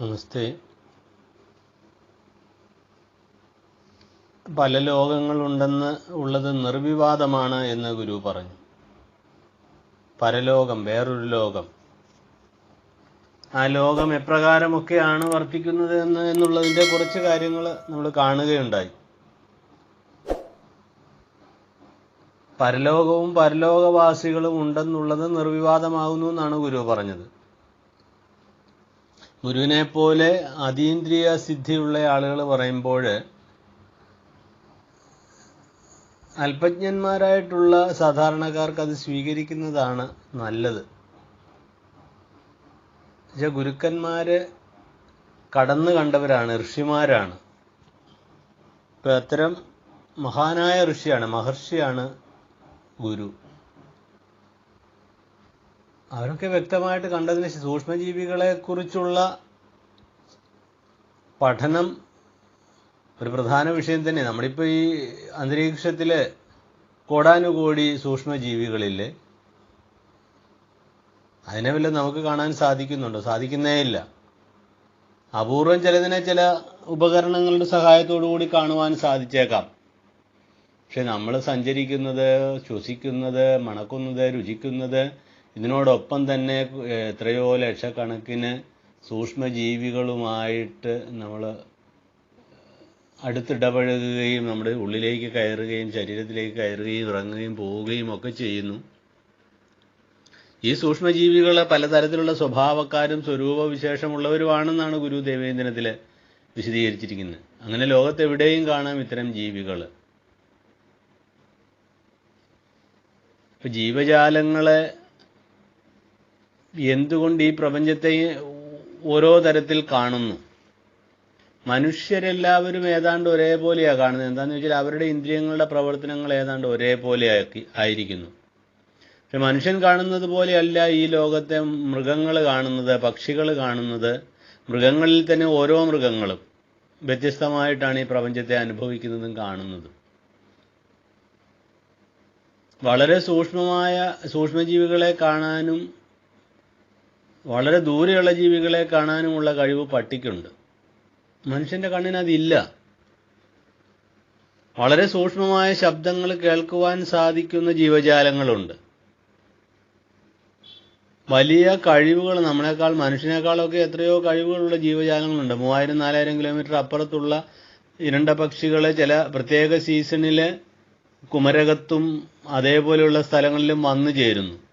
നമസ്തേ. പല ലോകങ്ങളുണ്ടെന്ന് ഉള്ളത് നിർവിവാദമാണ് എന്ന് ഗുരു പറഞ്ഞു. പരലോകം വേറൊരു ലോകം. ആ ലോകം എപ്രകാരമൊക്കെയാണ് വർത്തിക്കുന്നത് എന്ന് എന്നുള്ളതിന്റെ കുറച്ച് കാര്യങ്ങൾ നമ്മൾ കാണുകയുണ്ടായി. പരലോകവും പരലോകവാസികളും ഉണ്ടെന്നുള്ളത് നിർവിവാദമാകുന്നു എന്നാണ് ഗുരു പറഞ്ഞത്. ഗുരുവിനെ പോലെ അതീന്ദ്രിയ സിദ്ധിയുള്ള ആളുകൾ പറയുമ്പോൾ അല്പജ്ഞന്മാരായിട്ടുള്ള സാധാരണക്കാർക്ക് അത് സ്വീകരിക്കുന്നതാണ് നല്ലത്. പക്ഷെ ഗുരുക്കന്മാര് കടന്നു കണ്ടവരാണ് ഋഷിമാരാണ്. ഇപ്പം അത്തരം മഹാനായ ഋഷിയാണ് മഹർഷിയാണ് ഗുരു. അവരൊക്കെ വ്യക്തമായിട്ട് കണ്ടതിന് സൂക്ഷ്മജീവികളെ കുറിച്ചുള്ള പഠനം ഒരു പ്രധാന വിഷയം തന്നെ. നമ്മളിപ്പോൾ ഈ അന്തരീക്ഷത്തിൽ കോടാനുകോടി സൂക്ഷ്മജീവികളില്ലേ അതിനെ വല്ല നമുക്ക് കാണാൻ സാധിക്കുന്നുണ്ടോ? സാധിക്കുന്നേ ഇല്ല. അപൂർവം ചിലതിനെ ചില ഉപകരണങ്ങളുടെ സഹായത്തോടു കൂടി കാണുവാൻ സാധിച്ചേക്കാം. പക്ഷെ നമ്മൾ സഞ്ചരിക്കുന്നത് ശ്വസിക്കുന്നത് മണക്കുന്നത് രുചിക്കുന്നത് ഇതിനോടൊപ്പം തന്നെ എത്രയോ ലക്ഷക്കണക്കിന് സൂക്ഷ്മജീവികളുമായിട്ട് നമ്മൾ അടുത്തിടപഴകുകയും നമ്മുടെ ഉള്ളിലേക്ക് കയറുകയും ശരീരത്തിലേക്ക് കയറുകയും ഇറങ്ങുകയും പോവുകയും ഒക്കെ ചെയ്യുന്നു. ഈ സൂക്ഷ്മജീവികൾ പലതരത്തിലുള്ള സ്വഭാവക്കാരും സ്വരൂപവിശേഷമുള്ളവരുമാണെന്നാണ് ഗുരു ദേവേന്ദ്രനത്തിൽ വിശദീകരിച്ചിരിക്കുന്നത്. അങ്ങനെ ലോകത്തെവിടെയും കാണാം ഇത്തരം ജീവികൾ ഇപ്പം ജീവജാലങ്ങളെ എന്തുകൊണ്ട് ഈ പ്രപഞ്ചത്തെ ഓരോ തരത്തിൽ കാണുന്നു. മനുഷ്യരെല്ലാവരും ഏതാണ്ട് ഒരേപോലെയാണ് കാണുന്നത്. എന്താണെന്ന് വെച്ചാൽ അവരുടെ ഇന്ദ്രിയങ്ങളുടെ പ്രവർത്തനങ്ങൾ ഏതാണ്ട് ഒരേപോലെ ആയിരിക്കുന്നു. പക്ഷെ മനുഷ്യൻ കാണുന്നത് പോലെയല്ല ഈ ലോകത്തെ മൃഗങ്ങൾ കാണുന്നത് പക്ഷികൾ കാണുന്നത്. മൃഗങ്ങളിൽ തന്നെ ഓരോ മൃഗങ്ങളും വ്യത്യസ്തമായിട്ടാണ് ഈ പ്രപഞ്ചത്തെ അനുഭവിക്കുന്നതും കാണുന്നതും. വളരെ സൂക്ഷ്മമായ സൂക്ഷ്മജീവികളെ കാണാനും വളരെ ദൂരെയുള്ള ജീവികളെ കാണാനുമുള്ള കഴിവ് പട്ടിക്കുണ്ട്. മനുഷ്യന്റെ കണ്ണിനതില്ല വളരെ സൂക്ഷ്മമായ ശബ്ദങ്ങൾ കേൾക്കുവാൻ സാധിക്കുന്ന ജീവജാലങ്ങളുണ്ട്. വലിയ കഴിവുകൾ നമ്മളെക്കാൾ മനുഷ്യനേക്കാളൊക്കെ എത്രയോ കഴിവുകളുള്ള ജീവജാലങ്ങളുണ്ട്. മൂവായിരം നാലായിരം കിലോമീറ്റർ അപ്പുറത്തുള്ള ഇരണ്ട പക്ഷികളെ ചില പ്രത്യേക സീസണിലെ കുമരകത്തും അതേപോലെയുള്ള സ്ഥലങ്ങളിലും വന്നു ചേരുന്നു.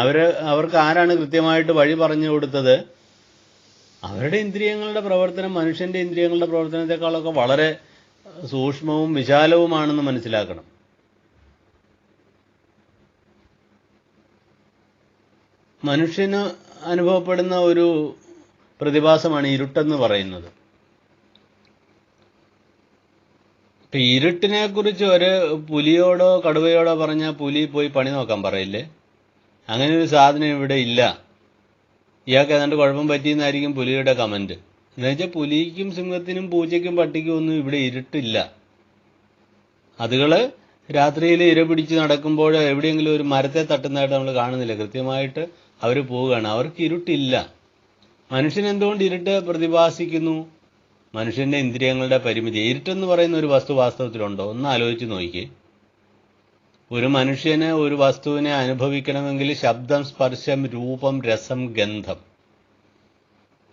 അവർ അവർക്ക് ആരാണ് കൃത്യമായിട്ട് വഴി പറഞ്ഞു കൊടുത്തത്? അവരുടെ ഇന്ദ്രിയങ്ങളുടെ പ്രവർത്തനം മനുഷ്യന്റെ ഇന്ദ്രിയങ്ങളുടെ പ്രവർത്തനത്തെക്കാളൊക്കെ വളരെ സൂക്ഷ്മവും വിശാലവുമാണെന്ന് മനസ്സിലാക്കണം. മനുഷ്യന് അനുഭവപ്പെടുന്ന ഒരു പ്രതിഭാസമാണ് ഇരുട്ടെന്ന് പറയുന്നത്. ഇരുട്ടിനെ കുറിച്ച് ഒരു പുലിയോടോ കടുവയോടോ പറഞ്ഞാൽ പുലി പോയി പണി നോക്കാൻ പറയില്ലേ? അങ്ങനെ ഒരു സാധനം ഇവിടെ ഇല്ല. ഇയാൾക്ക് ഏതാണ്ട് കുഴപ്പം പറ്റിയെന്നായിരിക്കും പുലിയുടെ കമന്റ് എന്നുവെച്ചാൽ പുലിക്കും സിംഹത്തിനും പൂച്ചയ്ക്കും പട്ടിക്കും ഒന്നും ഇവിടെ ഇരുട്ടില്ല. അതുകൾ രാത്രിയിൽ ഇര പിടിച്ച് നടക്കുമ്പോൾ എവിടെയെങ്കിലും ഒരു മരത്തെ തട്ടുന്നതായിട്ട് നമ്മൾ കാണുന്നില്ല. കൃത്യമായിട്ട് അവർ പോവുകയാണ്. അവർക്ക് ഇരുട്ടില്ല. മനുഷ്യൻ എന്തുകൊണ്ട് ഇരുട്ട് പ്രതിഭാസിക്കുന്നു? മനുഷ്യന്റെ ഇന്ദ്രിയങ്ങളുടെ പരിമിതി. ഇരുട്ടെന്ന് പറയുന്ന ഒരു വസ്തു വാസ്തവത്തിലുണ്ടോ? ഒന്ന് ആലോചിച്ച് നോക്കിയേ. ഒരു മനുഷ്യന് ഒരു വസ്തുവിനെ അനുഭവിക്കണമെങ്കിൽ ശബ്ദം സ്പർശം രൂപം രസം ഗന്ധം.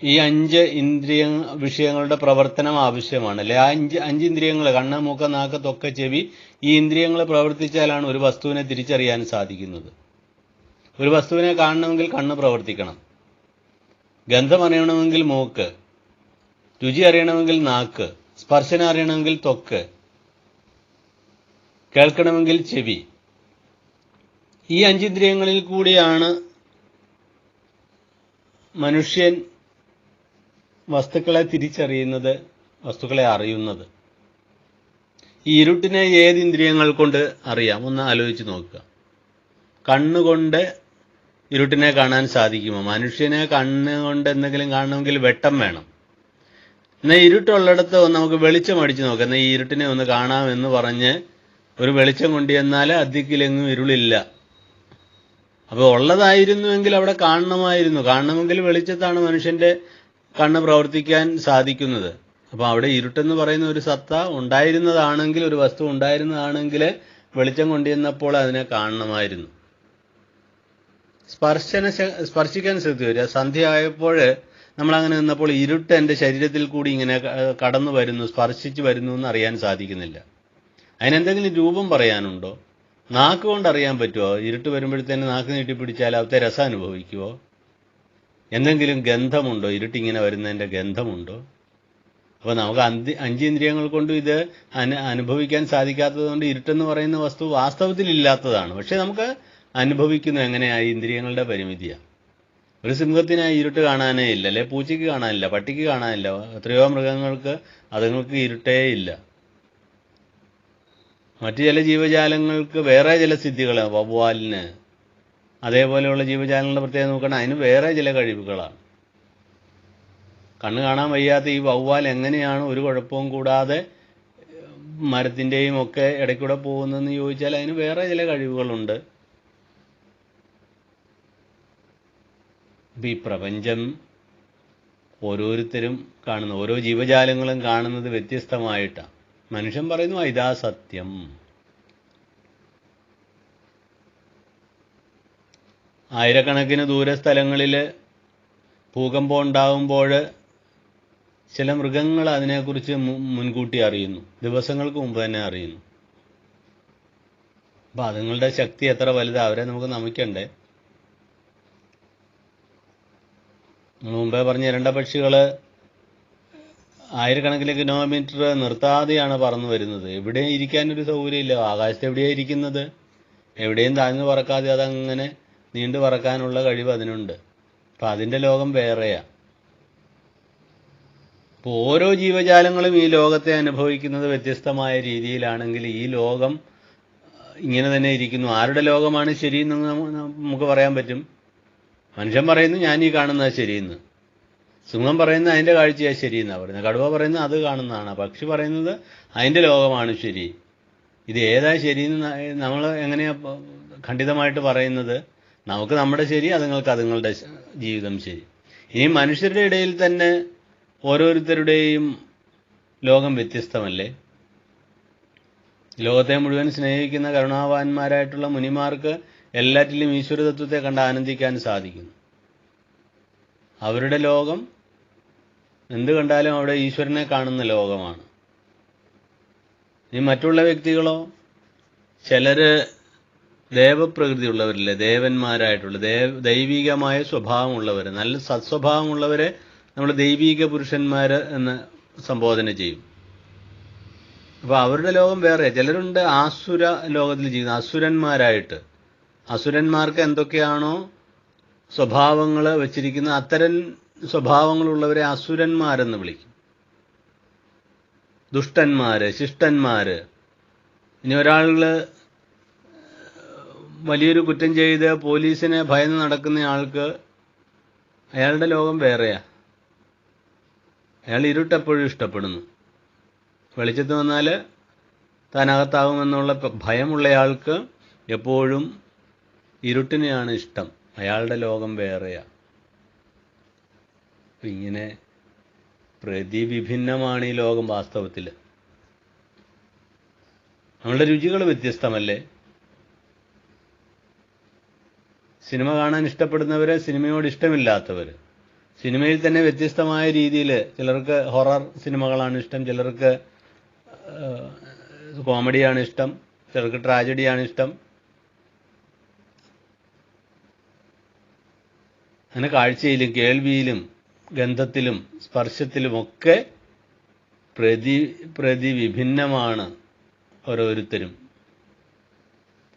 ഈ അഞ്ച് ഇന്ദ്രിയ വിഷയങ്ങളുടെ പ്രവർത്തനം ആവശ്യമാണ്. അല്ലെ? അഞ്ച് അഞ്ച് ഇന്ദ്രിയങ്ങൾ കണ്ണ് മൂക്ക നാക്ക് തൊക്ക ചെവി ഈ ഇന്ദ്രിയങ്ങൾ പ്രവർത്തിച്ചാലാണ് ഒരു വസ്തുവിനെ തിരിച്ചറിയാൻ സാധിക്കുന്നത്. ഒരു വസ്തുവിനെ കാണണമെങ്കിൽ കണ്ണ് പ്രവർത്തിക്കണം. ഗന്ധം അറിയണമെങ്കിൽ മൂക്ക്. രുചി അറിയണമെങ്കിൽ നാക്ക്. സ്പർശനം അറിയണമെങ്കിൽ തൊക്ക്. കേൾക്കണമെങ്കിൽ ചെവി. ഈ അഞ്ചിന്ദ്രിയങ്ങളിൽ കൂടിയാണ് മനുഷ്യൻ വസ്തുക്കളെ തിരിച്ചറിയുന്നത് വസ്തുക്കളെ അറിയുന്നത്. ഈ ഇരുട്ടിനെ ഏത് ഇന്ദ്രിയങ്ങൾ കൊണ്ട് അറിയാം? ഒന്ന് ആലോചിച്ച് നോക്കുക. കണ്ണുകൊണ്ട് ഇരുട്ടിനെ കാണാൻ സാധിക്കുമോ? മനുഷ്യനെ കണ്ണുകൊണ്ട് എന്തെങ്കിലും കാണണമെങ്കിൽ വെട്ടം വേണം. എന്നാൽ ഇരുട്ടുള്ളിടത്ത് നമുക്ക് വെളിച്ചം അടിച്ചു നോക്കാം. എന്നാൽ ഈ ഇരുട്ടിനെ ഒന്ന് കാണാമെന്ന് പറഞ്ഞ് ഒരു വെളിച്ചം കൊണ്ടുചെന്നാൽ അധികിലെങ്ങും ഇരുളില്ല. അപ്പോൾ ഉള്ളതായിരുന്നുവെങ്കിൽ അവിടെ കാണണമായിരുന്നു. കാണണമെങ്കിൽ വെളിച്ചത്താണ് മനുഷ്യന്റെ കണ്ണ് പ്രവർത്തിക്കാൻ സാധിക്കുന്നത്. അപ്പോൾ അവിടെ ഇരുട്ടെന്ന് പറയുന്ന ഒരു സത്ത ഉണ്ടായിരുന്നതാണെങ്കിൽ ഒരു വസ്തു ഉണ്ടായിരുന്നതാണെങ്കിൽ വെളിച്ചം കൊണ്ടുവന്നപ്പോൾ അതിനെ കാണണമായിരുന്നു. സ്പർശന സ്പർശിക്കാൻ ശ്രദ്ധ വരിക സന്ധ്യ ആയപ്പോൾ നമ്മളങ്ങനെ നിന്നപ്പോൾ ഇരുട്ട് എന്റെ ശരീരത്തിൽ കൂടി ഇങ്ങനെ കടന്നു വരുന്നു സ്പർശിച്ചു വരുന്നു എന്ന് അറിയാൻ സാധിക്കുന്നില്ല. അതിനെന്തെങ്കിലും രൂപം പറയാനുണ്ടോ? നാക്ക് കൊണ്ട് അറിയാൻ പറ്റുമോ ഇരുട്ട് വരുമ്പോഴത്തേന് നാക്ക് നീട്ടിപ്പിടിച്ചാൽ അവിടുത്തെ രസം അനുഭവിക്കുമോ എന്തെങ്കിലും ഗന്ധമുണ്ടോ? ഇരുട്ടിങ്ങനെ വരുന്നതിന്റെ ഗന്ധമുണ്ടോ? അപ്പോൾ നമുക്ക് അന്തി അഞ്ചേന്ദ്രിയങ്ങൾ കൊണ്ടും ഇത് അനു അനുഭവിക്കാൻ സാധിക്കാത്തതുകൊണ്ട് ഇരുട്ടെന്ന് പറയുന്ന വസ്തു വാസ്തവത്തിൽ ഇല്ലാത്തതാണ്. പക്ഷേ നമുക്ക് അനുഭവിക്കുന്നു എങ്ങനെയായി? ഇന്ദ്രിയങ്ങളുടെ പരിമിതിയാണ് ഒരു സിംഹത്തിന് ഇരുട്ട് കാണാനേ ഇല്ല അല്ലെ പൂച്ചയ്ക്ക് കാണാനില്ല പട്ടിക്ക് കാണാനില്ല എത്രയോ മൃഗങ്ങൾക്ക് അതുങ്ങൾക്ക് ഇരുട്ടേ ഇല്ല. മറ്റു ചില ജീവജാലങ്ങൾക്ക് വേറെ ചില സിദ്ധികൾ വവ്വാലിന്. അതേപോലെയുള്ള ജീവജാലങ്ങളുടെ പ്രത്യേകത നോക്കണം അതിന് വേറെ ചില കഴിവുകളാണ്. കണ്ണ് കാണാൻ വയ്യാത്ത ഈ വവ്വാൽ എങ്ങനെയാണ് ഒരു കുഴപ്പവും കൂടാതെ മരത്തിന്റെയും ഒക്കെ ഇടയ്ക്കൂടെ പോകുന്നതെന്ന് ചോദിച്ചാൽ അതിന് വേറെ ചില കഴിവുകളുണ്ട്. ഈ പ്രപഞ്ചം ഓരോരുത്തരും കാണുന്ന ഓരോ ജീവജാലങ്ങളും കാണുന്നത് വ്യത്യസ്തമായിട്ടാണ്. മനുഷ്യൻ പറയുന്നു "ആ, ഇതാ സത്യം. ആയിരക്കണക്കിന് ദൂരസ്ഥലങ്ങളിൽ ഭൂകമ്പം ഉണ്ടാകുമ്പോൾ ചില മൃഗങ്ങൾ അതിനെക്കുറിച്ച് മുൻകൂട്ടി അറിയുന്നു. ദിവസങ്ങൾക്ക് മുമ്പ് തന്നെ അറിയുന്നു. അപ്പം അതുങ്ങളുടെ ശക്തി എത്ര വലുതാണ് അവരെ നമുക്ക് നമിക്കണ്ടേ? മുമ്പേ പറഞ്ഞ ഇരണ്ട പക്ഷികൾ ആയിരക്കണക്കിന് കിലോമീറ്റർ നിർത്താതെയാണ് പറന്നു വരുന്നത്. എവിടെ ഇരിക്കാനൊരു സൗകര്യമില്ല. ആകാശത്ത് എവിടെയാണ് ഇരിക്കുന്നത്? എവിടെയും താഴ്ന്നു പറക്കാതെ അതങ്ങനെ നീണ്ടു പറക്കാനുള്ള കഴിവ് അതിനുണ്ട്. അപ്പം അതിന്റെ ലോകം വേറെയാ. അപ്പോൾ ഓരോ ജീവജാലങ്ങളും ഈ ലോകത്തെ അനുഭവിക്കുന്നത് വ്യത്യസ്തമായ രീതിയിലാണെങ്കിൽ ഈ ലോകം ഇങ്ങനെ തന്നെ ഇരിക്കുന്നു. ആരുടെ ലോകമാണ് ശരിയെന്ന് നമുക്ക് പറയാൻ പറ്റും? മനുഷ്യൻ പറയുന്നു ഞാൻ ഈ കാണുന്നത് ശരിയെന്ന്. സിംഹം പറയുന്നത് അതിന്റെ കാഴ്ചയാണ് ശരി എന്നാണ് പറയുന്നത്. കടുവ പറയുന്നത് അത് കാണുന്നതാണ്. പക്ഷി പറയുന്നത് അതിന്റെ ലോകമാണ് ശരി. ഇത് ഏതാ ശരിയെന്ന് നമ്മൾ എങ്ങനെയാ പ- ഖണ്ഡിതമായിട്ട് പറയുന്നത്? നമുക്ക് നമ്മുടെ ശരി അതുങ്ങൾക്ക് അതുങ്ങളുടെ ജീവിതം ശരി. ഇനി മനുഷ്യരുടെ ഇടയിൽ തന്നെ ഓരോരുത്തരുടെയും ലോകം വ്യത്യസ്തമല്ലേ? ലോകത്തെ മുഴുവൻ സ്നേഹിക്കുന്ന കരുണാവാന്മാരായിട്ടുള്ള മുനിമാർക്ക് എല്ലാറ്റിലും ഈശ്വരതത്വത്തെ കണ്ട് ആനന്ദിക്കാൻ സാധിക്കുന്നു. അവരുടെ ലോകം എന്ത് കണ്ടാലും അവിടെ ഈശ്വരനെ കാണുന്ന ലോകമാണ്. ഇനി മറ്റുള്ള വ്യക്തികളോ ചിലര് ദേവപ്രകൃതിയുള്ളവരില്ലേ ദേവന്മാരായിട്ടുള്ള ദേവ ദൈവികമായ സ്വഭാവമുള്ളവർ നല്ല സത്സ്വഭാവമുള്ളവരെ നമ്മൾ ദൈവിക പുരുഷന്മാർ എന്ന് സംബോധന ചെയ്യും. അപ്പോൾ അവരുടെ ലോകം വേറെ. ചിലരുണ്ട് ആസുര ലോകത്തിൽ ജീവിക്കുന്ന അസുരന്മാരായിട്ട്. അസുരന്മാർക്ക് എന്തൊക്കെയാണോ സ്വഭാവങ്ങൾ വച്ചിരിക്കുന്ന അത്തരം സ്വഭാവങ്ങളുള്ളവരെ അസുരന്മാരെന്ന് വിളിക്കും. ദുഷ്ടന്മാര് ശിഷ്ടന്മാര്. ഇനി ഒരാൾ വലിയൊരു കുറ്റം ചെയ്ത് പോലീസിനെ ഭയന്ന് നടക്കുന്ന ആൾക്ക് അയാളുടെ ലോകം വേറെയാ. അയാൾ ഇരുട്ടെപ്പോഴും ഇഷ്ടപ്പെടുന്നു. വെളിച്ചത്ത് വന്നാൽ താനകത്താകുമെന്നുള്ള പ- ഭയമുള്ളയാൾക്ക് എപ്പോഴും ഇരുട്ടിനെയാണ് ഇഷ്ടം. അയാളുടെ ലോകം വേറെയാ. ഇങ്ങനെ പ്രതിവിഭിന്നമാണ് ഈ ലോകം വാസ്തവത്തിൽ നമ്മളുടെ രുചികൾ വ്യത്യസ്തമല്ലേ? സിനിമ കാണാൻ ഇഷ്ടപ്പെടുന്നവര് സിനിമയോട് ഇഷ്ടമില്ലാത്തവർ സിനിമയിൽ തന്നെ വ്യത്യസ്തമായ രീതിയിൽ ചിലർക്ക് ഹൊറർ സിനിമകളാണ് ഇഷ്ടം ചിലർക്ക് കോമഡിയാണ് ഇഷ്ടം ചിലർക്ക് ട്രാജഡിയാണ് ഇഷ്ടം. അങ്ങനെ കാഴ്ചയിലും കേൾവിയിലും ഗന്ധത്തിലും സ്പർശത്തിലുമൊക്കെ പ്രതി പ്രതിവിഭിന്നമാണ് ഓരോരുത്തരും.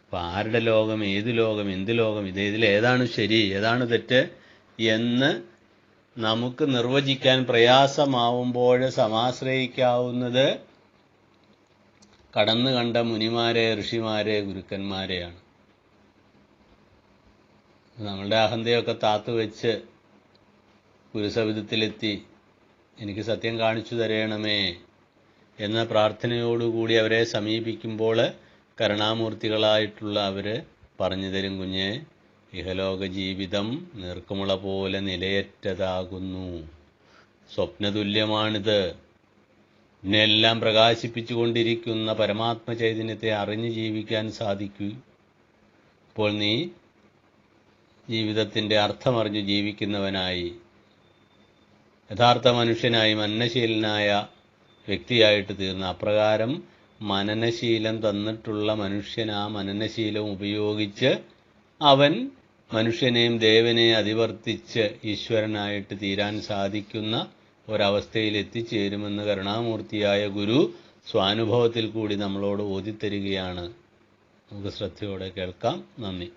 അപ്പം ആരുടെ ലോകം ഏത് ലോകം എന്ത് ലോകം ഇത് ഇതിൽ ഏതാണ് ശരി ഏതാണ് തെറ്റ് എന്ന് നമുക്ക് നിർവചിക്കാൻ പ്രയാസമാവുമ്പോൾ സമാശ്രയിക്കാവുന്നത് കടന്നു കണ്ട മുനിമാരെ ഋഷിമാരെ ഗുരുക്കന്മാരെയാണ്. നമ്മളുടെ അഹന്തയൊക്കെ താത്തു വെച്ച് ഗുരുസവിധത്തിലെത്തി എനിക്ക് സത്യം കാണിച്ചു തരയണമേ എന്ന പ്രാർത്ഥനയോടുകൂടി അവരെ സമീപിക്കുമ്പോൾ കരുണാമൂർത്തികളായിട്ടുള്ള അവർ പറഞ്ഞു തരും കുഞ്ഞെ ഇഹലോക ജീവിതം നീർക്കുമുള പോലെ നിലയറ്റതാകുന്നു. സ്വപ്നതുല്യമാണിത്. എന്നെല്ലാം പ്രകാശിപ്പിച്ചുകൊണ്ടിരിക്കുന്ന പരമാത്മ ചൈതന്യത്തെ അറിഞ്ഞ് ജീവിക്കാൻ സാധിക്കൂ. ഇപ്പോൾ നീ ജീവിതത്തിന്റെ അർത്ഥമറിഞ്ഞ് ജീവിക്കുന്നവനായി യഥാർത്ഥ മനുഷ്യനായി മനനശീലനായ വ്യക്തിയായിട്ട് തീർന്ന അപ്രകാരം മനനശീലം തന്നിട്ടുള്ള മനുഷ്യൻ ആ മനനശീലം ഉപയോഗിച്ച് അവൻ മനുഷ്യനെയും ദേവനെയും അതിവർത്തിച്ച് ഈശ്വരനായിട്ട് തീരാൻ സാധിക്കുന്ന ഒരവസ്ഥയിൽ എത്തിച്ചേരുമെന്ന് കരുണാമൂർത്തിയായ ഗുരു സ്വാനുഭവത്തിൽ കൂടി നമ്മളോട് ഓതിത്തരികയാണ്. നമുക്ക് ശ്രദ്ധയോടെ കേൾക്കാം. നന്ദി.